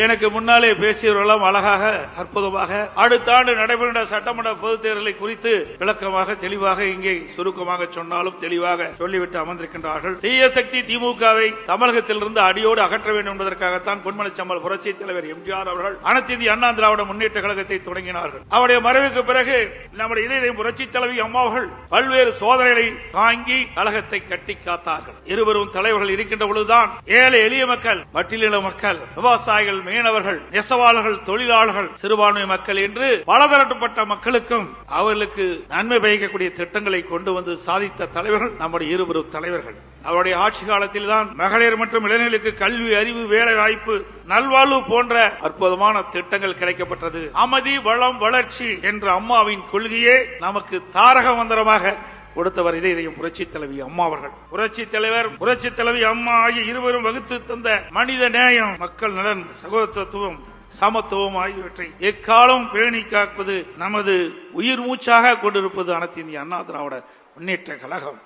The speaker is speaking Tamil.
எனக்கு முன்னாலே பேசியவர்களெல்லாம் அழகாக அற்புதமாக அடுத்த ஆண்டு நடைபெறுகின்ற சட்டமன்ற பொதுத் தேர்தலை குறித்து விளக்கமாக தெளிவாக இங்கே சுருக்கமாக சொன்னாலும் தெளிவாக சொல்லிவிட்டு அமர்ந்திருக்கின்றார்கள். தீய சக்தி திமுகவை தமிழகத்திலிருந்து அடியோடு அகற்ற வேண்டும் என்பதற்காகத்தான் பொன்மனச்சம்மல் புரட்சி தலைவர் எம்ஜிஆர் அவர்கள் அனைத்து இந்திய அண்ணா திராவிட முன்னேற்ற கழகத்தை தொடங்கினார்கள். அவருடைய மறைவுக்கு பிறகு நம்முடைய இதயம் புரட்சி தலைவி அம்மாவர்கள் பல்வேறு சோதனைகளை தாங்கி கழகத்தை கட்டி காத்தார்கள். இருவரும் தலைவர்கள் இருக்கின்ற பொழுதுதான் ஏழை எளிய மக்கள் பட்டியலின மக்கள் விவசாயிகள் மீனவர்கள் நெசவாளர்கள் தொழிலாளர்கள் சிறுபான்மை மக்கள் என்று பலதரப்பட்ட மக்களுக்கும் அவர்களுக்கு நன்மை பயக்கக்கூடிய திட்டங்களை கொண்டு வந்து சாதித்த தலைவர்கள் நம்முடைய இருவரும் தலைவர்கள். அவருடைய ஆட்சி காலத்தில் தான் மகளிர் மற்றும் இளைஞர்களுக்கு கல்வி அறிவு வேலை வாய்ப்பு நல்வாழ்வு போன்ற அற்புதமான திட்டங்கள் கிடைக்கப்பட்டது. அமைதி வளம் வளர்ச்சி என்ற அம்மாவின் கொள்கையே நமக்கு தாரக மந்திரமாக கொடுத்தவர் இதே இதயம் புரட்சி தலைவி அம்மா அவர்கள். புரட்சி தலைவர் புரட்சி தலைவி அம்மா ஆகிய இருவரும் வகுத்து தந்த மனித நேயம் மக்கள் நலன் சகோதரத்துவம் சமத்துவம் ஆகியவற்றை எக்காலம் பேணி காப்பது நமது உயிர் மூச்சாக கொண்டிருப்பது அனைத்து இந்திய அண்ணா திராவிட முன்னேற்ற கழகம்.